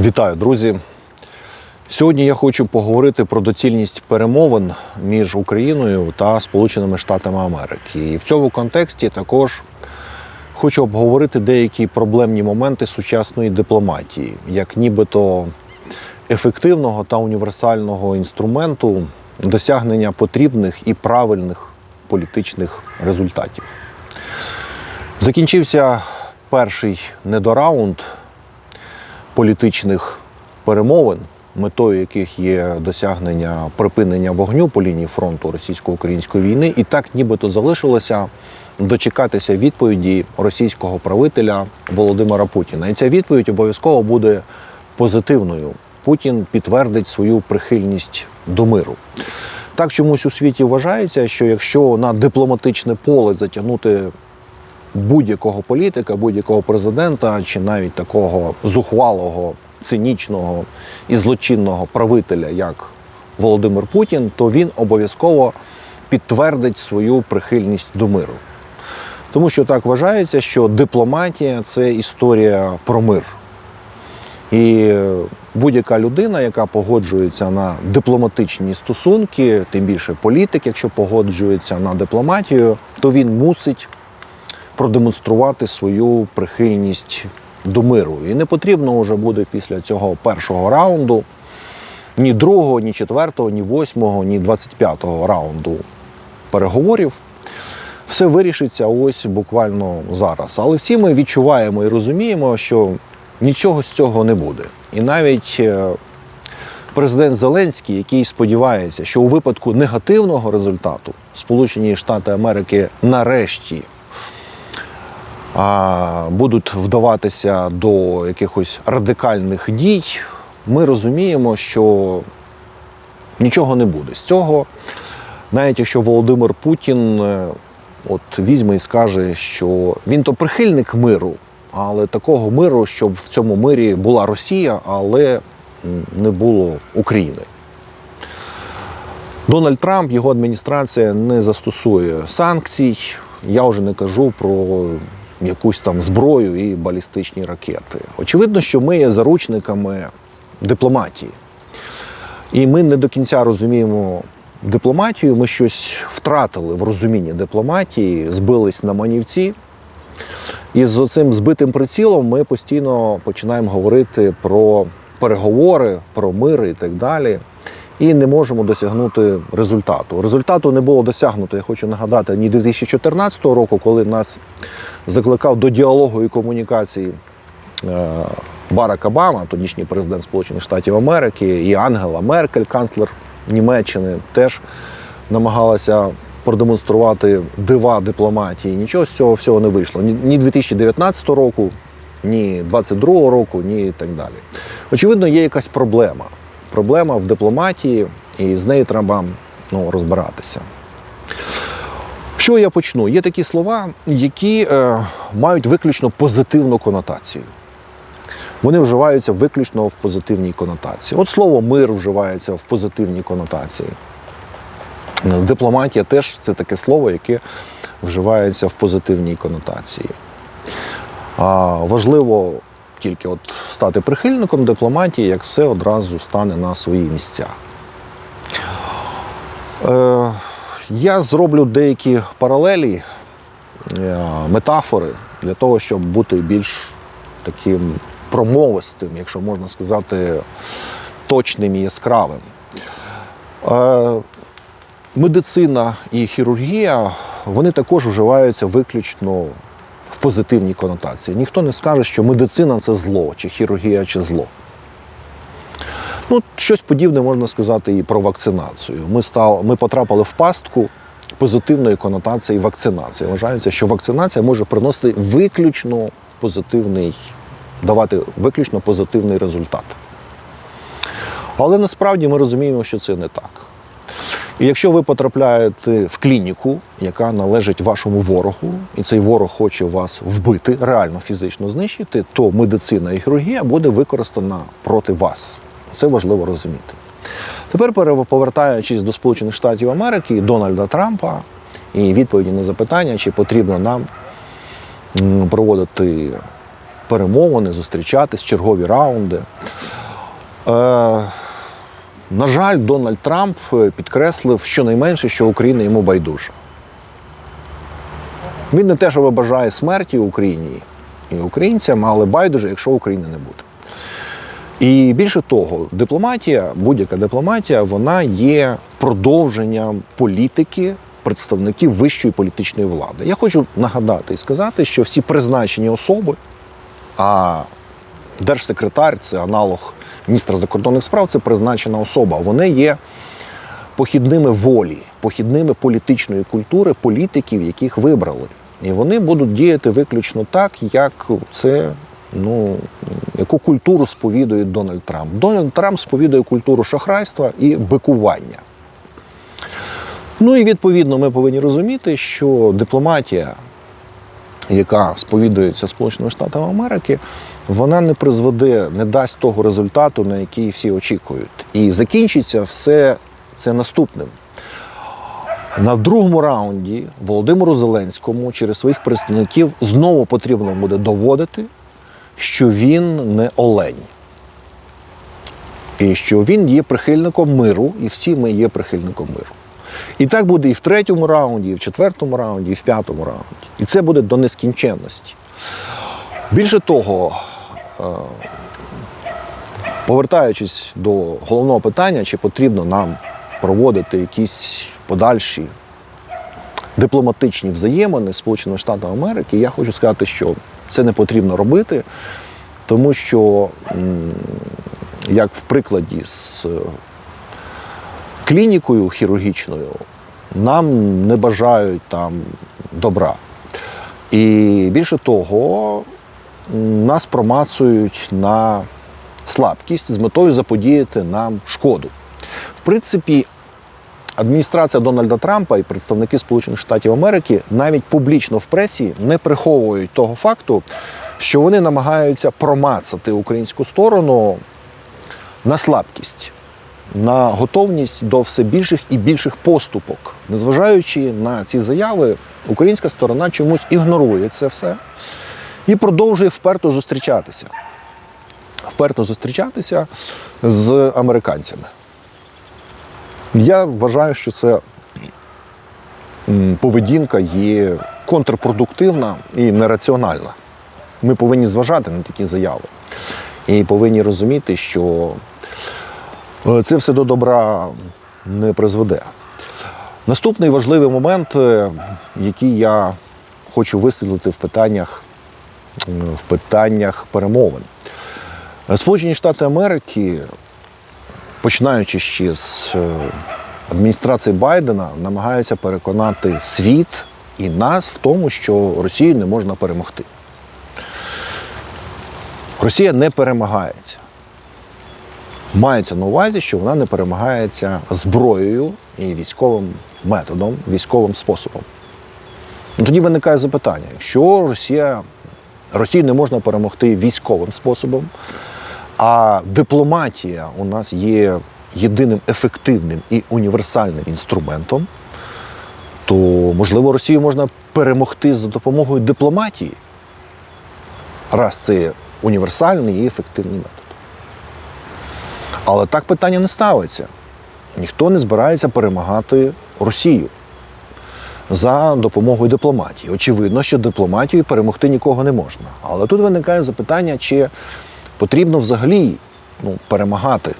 Вітаю, друзі! Сьогодні я хочу поговорити про доцільність перемовин між Україною та Сполученими Штатами Америки. І в цьому контексті також хочу обговорити деякі проблемні моменти сучасної дипломатії, як нібито ефективного та універсального інструменту досягнення потрібних і правильних політичних результатів. Закінчився перший недораунд політичних перемовин, метою яких є досягнення припинення вогню по лінії фронту російсько-української війни, і так нібито залишилося дочекатися відповіді російського правителя Володимира Путіна. І ця відповідь обов'язково буде позитивною. Путін підтвердить свою прихильність до миру. Так чомусь у світі вважається, що якщо на дипломатичне поле затягнути будь-якого політика, будь-якого президента, чи навіть такого зухвалого, цинічного і злочинного правителя, як Володимир Путін, то він обов'язково підтвердить свою прихильність до миру. Тому що так вважається, що дипломатія це історія про мир. І будь-яка людина, яка погоджується на дипломатичні стосунки, тим більше політик, якщо погоджується на дипломатію, то він мусить продемонструвати свою прихильність до миру. І не потрібно вже буде після цього першого раунду ні другого, ні четвертого, ні восьмого, ні двадцять п'ятого раунду переговорів. Все вирішиться ось буквально зараз. Але всі ми відчуваємо і розуміємо, що нічого з цього не буде. І навіть е, президент Зеленський, який сподівається, що у випадку негативного результату Сполучені Штати Америки нарешті будуть вдаватися до якихось радикальних дій, ми розуміємо, що нічого не буде з цього. Навіть якщо Володимир Путін е, от візьме і скаже, що він то прихильник миру, але такого миру, щоб в цьому мирі була Росія, але не було України. Дональд Трамп, його адміністрація не застосує санкцій. Я вже не кажу про якусь там зброю і балістичні ракети. Очевидно, що ми є заручниками дипломатії. І ми не до кінця розуміємо дипломатію. Ми щось втратили в розумінні дипломатії, збились на манівці. І з цим збитим прицілом ми постійно починаємо говорити про переговори, про мир і так далі. І не можемо досягнути результату. Результату не було досягнуто, я хочу нагадати, ні 2014 року, коли нас закликав до діалогу і комунікації е, Барак Обама, тодішній президент Сполучених Штатів Америки, і Ангела Меркель, канцлер Німеччини, теж намагалася продемонструвати дива дипломатії. Нічого з цього всього не вийшло. Ні- Ні 2019 року, ні 2022 року, ні так далі. Очевидно, є якась проблема. Проблема в дипломатії, і з нею треба ну, розбиратися. Що я почну? Є такі слова, які е, мають виключно позитивну конотацію. Вони вживаються виключно в позитивній конотації. От слово мир вживається в позитивній конотації. Дипломатія теж це таке слово, яке вживається в позитивній конотації. А важливо тільки от стати прихильником дипломатії, як все одразу стане на свої місця. Е, я зроблю деякі паралелі, е, метафори для того, щоб бути більш таким промовистим, якщо можна сказати, точним і яскравим. Е, медицина і хірургія вони також вживаються виключно позитивній конотації. Ніхто не скаже, що медицина це зло, чи хірургія чи зло. Ну, щось подібне можна сказати і про вакцинацію. Ми, став, ми потрапили в пастку позитивної конотації вакцинації. Вважається, що вакцинація може приносити виключно позитивний, давати виключно позитивний результат. Але насправді ми розуміємо, що це не так. І якщо ви потрапляєте в клініку, яка належить вашому ворогу, і цей ворог хоче вас вбити, реально фізично знищити, то медицина і хірургія буде використана проти вас. Це важливо розуміти. Тепер, повертаючись до Сполучених Штатів Америки Дональда Трампа і відповіді на запитання, чи потрібно нам проводити перемовини, зустрічатись, чергові раунди. Е, на жаль, Дональд Трамп е, підкреслив щонайменше, що Україна йому байдужа. Він не те, що бажає смерті Україні і українцям, але байдуже, якщо України не буде. І більше того, дипломатія, будь-яка дипломатія, вона є продовженням політики представників вищої політичної влади. Я хочу нагадати і сказати, що всі призначені особи, а держсекретар це аналог міністра закордонних справ, це призначена особа. Вони є похідними волі, похідними політичної культури політиків, яких вибрали. І вони будуть діяти виключно так, як це ну, яку культуру сповідує Дональд Трамп. Дональд Трамп сповідує культуру шахрайства і бикування. Ну і відповідно ми повинні розуміти, що дипломатія, яка сповідується Сполученими Штатами Америки, вона не призведе, не дасть того результату, на який всі очікують. І закінчиться все це наступним. На другому раунді Володимиру Зеленському через своїх представників знову потрібно буде доводити, що він не олень. І що він є прихильником миру, і всі ми є прихильником миру. І так буде і в третьому раунді, і в четвертому раунді, і в п'ятому раунді. І це буде до нескінченності. Більше того, повертаючись до головного питання, чи потрібно нам проводити якісь подальші дипломатичні взаємини з Сполученими Штатами Америки, я хочу сказати, що це не потрібно робити, тому що, як в прикладі з е, клінікою хірургічною, нам не бажають там добра. І більше того, нас промацують на слабкість з метою заподіяти нам шкоду. В принципі, адміністрація Дональда Трампа і представники Сполучених Штатів Америки навіть публічно в пресі не приховують того факту, що вони намагаються промацати українську сторону на слабкість, на готовність до все більших і більших поступок. Незважаючи на ці заяви, українська сторона чомусь ігнорує це все і продовжує вперто зустрічатися. Вперто зустрічатися з американцями. Я вважаю, що це поведінка є контрпродуктивна і нераціональна. Ми повинні зважати на такі заяви і повинні розуміти, що е, це все до добра не призведе. Наступний важливий момент, е, який я хочу висвітлити в питаннях, в питаннях перемовин. Сполучені Штати Америки починаючи ще з е, адміністрації Байдена, намагаються переконати світ і нас в тому, що Росію не можна перемогти. Росія не перемагається. Мається на увазі, що вона не перемагається зброєю і військовим методом, військовим способом. Ну, тоді виникає запитання: якщо Росія, Росію не можна перемогти військовим способом, а дипломатія у нас є єдиним ефективним і універсальним інструментом, то можливо Росію можна перемогти за допомогою дипломатії, раз це універсальний і ефективний метод. Але так питання не ставиться. Ніхто не збирається перемагати Росію за допомогою дипломатії. Очевидно, що дипломатією перемогти нікого не можна. Але тут виникає запитання, чи потрібно взагалі ну, перемагати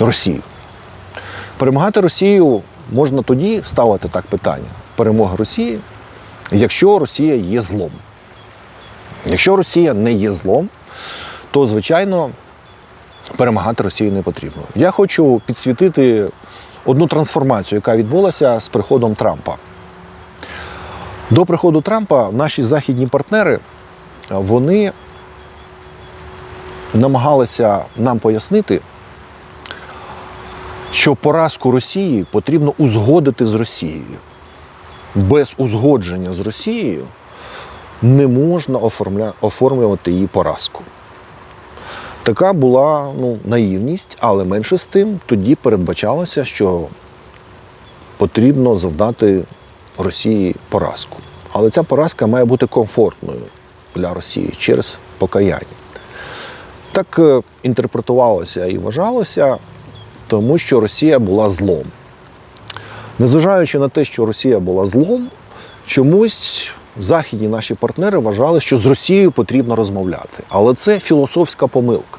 Росію. Перемагати Росію можна тоді ставити так питання: перемога Росії, якщо Росія є злом. Якщо Росія не є злом, то звичайно перемагати Росію не потрібно. Я хочу підсвітити одну трансформацію, яка відбулася з приходом Трампа. До приходу Трампа наші західні партнери вони намагалися нам пояснити, що поразку Росії потрібно узгодити з Росією. Без узгодження з Росією не можна оформлювати її поразку. Така була ну, наївність, але менше з тим тоді передбачалося, що потрібно завдати Росії поразку. Але ця поразка має бути комфортною для Росії через покаяння. Так е, інтерпретувалося і вважалося, тому що Росія була злом. Незважаючи на те, що Росія була злом, чомусь західні наші партнери вважали, що з Росією потрібно розмовляти. Але це філософська помилка.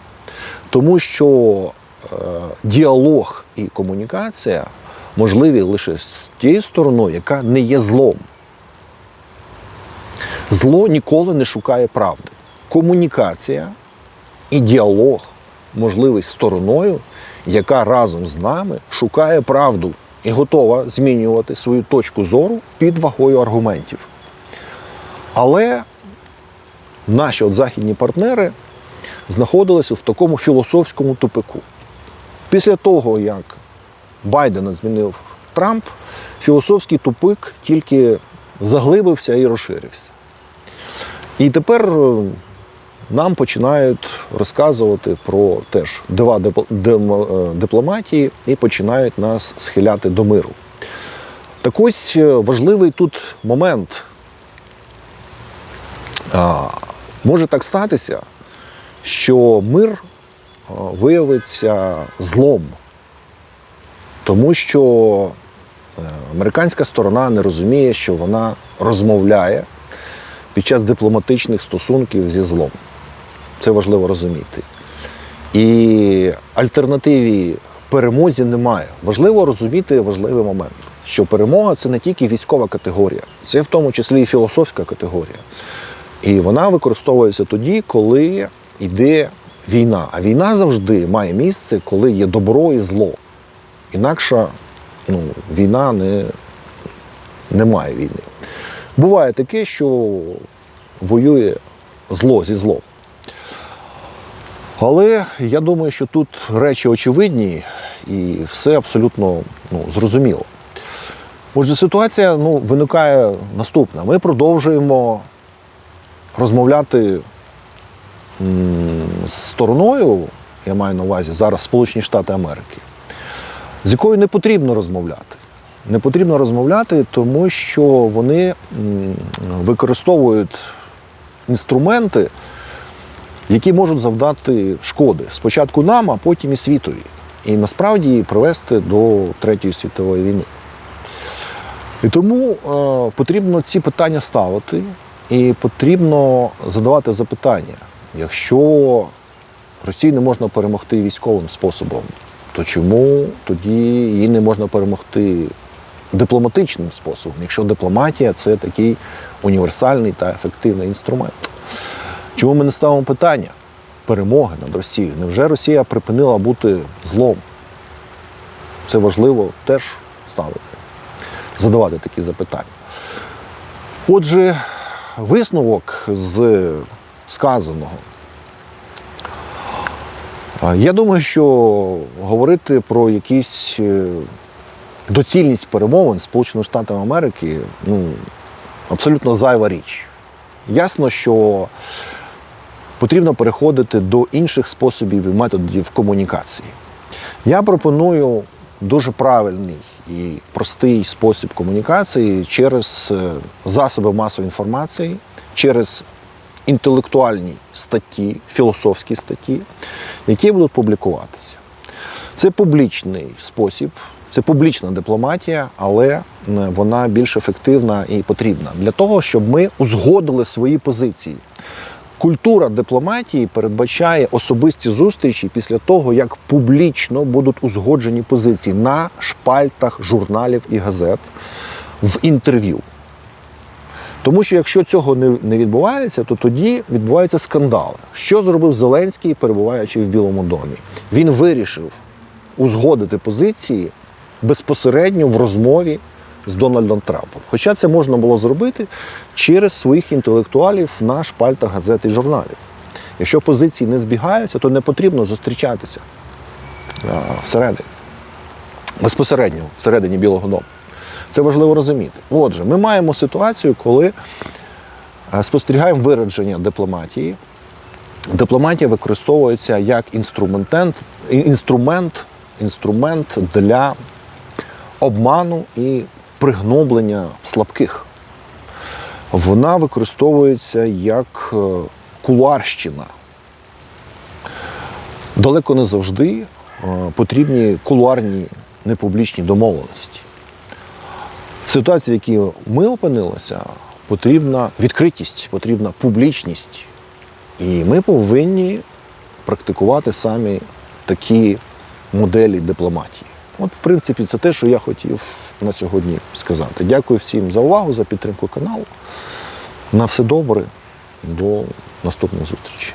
Тому що е, діалог і комунікація можливі лише з тією стороною, яка не є злом. Зло ніколи не шукає правди. Комунікація і діалог можливий стороною, яка разом з нами шукає правду і готова змінювати свою точку зору під вагою аргументів. Але наші от західні партнери знаходилися в такому філософському тупику. Після того, як Байдена змінив Трамп, філософський тупик тільки заглибився і розширився. І тепер е, нам починають розказувати про теж дива е, дипломатії і починають нас схиляти до миру. Так ось е, важливий тут момент. Може так статися, що мир виявиться злом, тому що е, американська сторона не розуміє, що вона розмовляє під час дипломатичних стосунків зі злом. Це важливо розуміти. І альтернативі перемозі немає. Важливо розуміти важливий момент, що перемога це не тільки військова категорія, це в тому числі і філософська категорія. І вона використовується тоді, коли йде війна. А війна завжди має місце, коли є добро і зло. Інакше ну, війна не, не має війни. Буває таке, що воює зло зі злом. Але я думаю, що тут речі очевидні і все абсолютно ну, зрозуміло. Отже, ситуація ну, виникає наступна. Ми продовжуємо розмовляти з стороною, я маю на увазі зараз Сполучені Штати Америки, з якою не потрібно розмовляти. Не потрібно розмовляти, тому що вони використовують інструменти, які можуть завдати шкоди спочатку нам, а потім і світові. І насправді привести до Третьої світової війни. І тому е, потрібно ці питання ставити, і потрібно задавати запитання. Якщо Росію не можна перемогти військовим способом, то чому тоді її не можна перемогти дипломатичним способом, якщо дипломатія це такий універсальний та ефективний інструмент? Чому ми не ставимо питання перемоги над Росією? Невже Росія припинила бути злом? Це важливо теж ставити, задавати такі запитання. Отже, висновок з сказаного. Я думаю, що говорити про якісь е, доцільність перемовин Сполученими Штатами Америки ну, абсолютно зайва річ. Ясно, що потрібно переходити до інших способів і методів комунікації. Я пропоную дуже правильний і простий спосіб комунікації через е, засоби масової інформації, через інтелектуальні статті, філософські статті, які будуть публікуватися. Це публічний спосіб, це публічна дипломатія, але е, вона більш ефективна і потрібна для того, щоб ми узгодили свої позиції. Культура дипломатії передбачає особисті зустрічі після того, як публічно будуть узгоджені позиції на шпальтах журналів і газет в інтерв'ю. Тому що якщо цього не, відбувається, то тоді відбуваються скандали. Що зробив Зеленський, перебуваючи в Білому домі? Він вирішив узгодити позиції безпосередньо в розмові з Дональдом Трампом. Хоча це можна було зробити через своїх інтелектуалів на шпальтах газет і журналів. Якщо позиції не збігаються, то не потрібно зустрічатися всередині, безпосередньо всередині Білого Дому. Це важливо розуміти. Отже, ми маємо ситуацію, коли е, спостерігаємо вираження дипломатії. Дипломатія використовується як інструментент, інструмент, інструмент для обману і пригноблення слабких. вона використовується як е, кулуарщина. Далеко не завжди е, потрібні кулуарні непублічні домовленості. В ситуації, в якій ми опинилися, потрібна відкритість, потрібна публічність. І ми повинні практикувати самі такі моделі дипломатії. От, в принципі, це те, що я хотів на сьогодні сказати. Дякую всім за увагу, за підтримку каналу. На все добре, до наступної зустрічі.